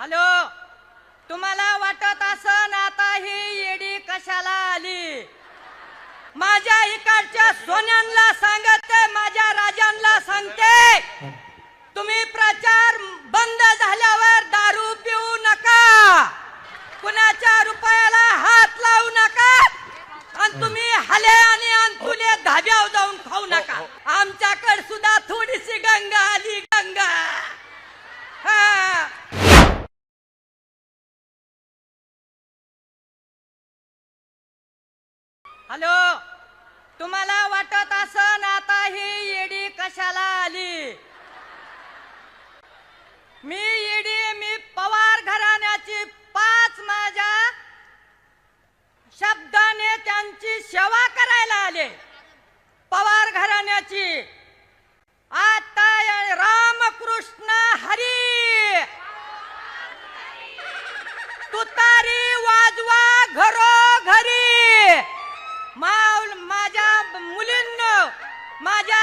Hello तुम्हाला वाटत असन आता ही येडी कशाला आली? माझ्या इकडच्या सोन्यांना सांगते माझ्या राजांना सांगते. तुम्ही प्रचार बंद झाल्यावर दारू पिऊ नका. कुणाच्या रुपयाला हात लावू नका. आणि तुम्ही हले आणि अंतुले धाब्यावर जाऊन खाऊ नका. आमच्याकडे सुद्धा थोडीशी गंगा आली गंगा. हॅलो तुम्हाला वाटत असन आता ही येडी कशाला आली? मी येडी मी पवार घराण्याची पाच माझ्या शब्दाने त्यांची सेवा करायला आले. पवार घराण्याची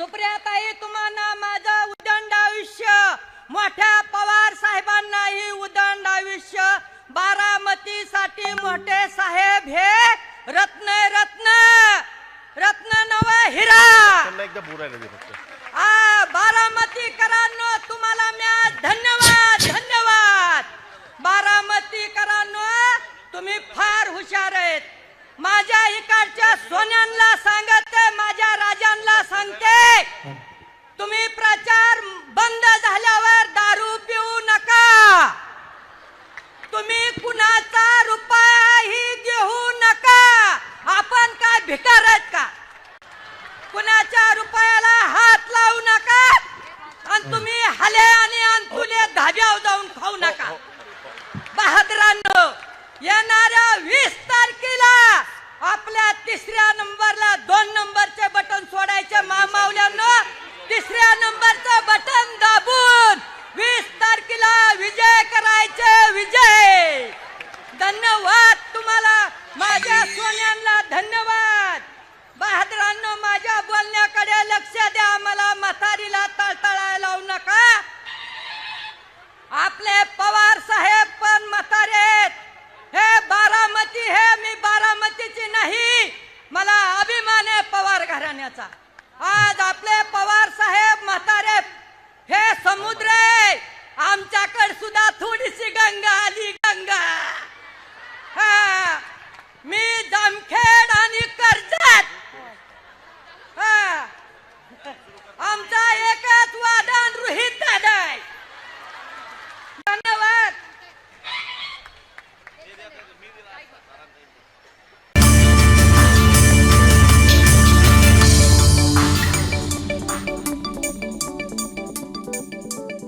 सुप्रियाताई तुम्हाला माझं उदंड आयुष्य. मोठ्या पवार साहेबांनाही उदंड आयुष्य. बारामतीसाठी मोठे साहेब हे रत्न रत्न. रत्न नव हिरा. एकदा बोलायला दे फक्त. आ बारामतीकरांनो तुम्हाला धन्यवाद धन्यवाद बारामतीकरांनो तुम्ही फार हुशार आहेत माझ्या इकडच्या सोन्यांना सांगते माझ्या राजांना सांगते तुम्ही प्रचार बंद झाल्यावर दारू पिऊ नका तुम्ही कुणाचा रुपयाही घेऊ नका आपण काय भिकार आहेत का? कुणाच्या रुपयाला हात लावू नका आणि तुम्ही हले आणि अंतुले धाब्यावर जाऊन खाऊ नका. बहादरांनो येणाऱ्या वीस तारखेला आपल्या तिसऱ्या नंबरला दोन नंबरचे बटन सोडायचे मामावल्यांनो. तिसऱ्या नंबरचं बटन दाबून वीस तारखेला विजय करायचे विजय. धन्यवाद तुम्हाला. माझ्या सोन्यांना धन्यवाद. महाद्रांनो माझ्या बोलण्याकडे लक्ष द्या. मला म्हातारीला तळतळायला लावू नका. आपले पवार साहेब पण म्हातारे हे बारामती हे मी बारामतीची नाही. मला अभिमान आहे पवार घराण्याचा. आज आपले पवार साहेब म्हातारे हे समुद्र आमच्याकडे सुद्धा थोडीशी गंगा आमचा एक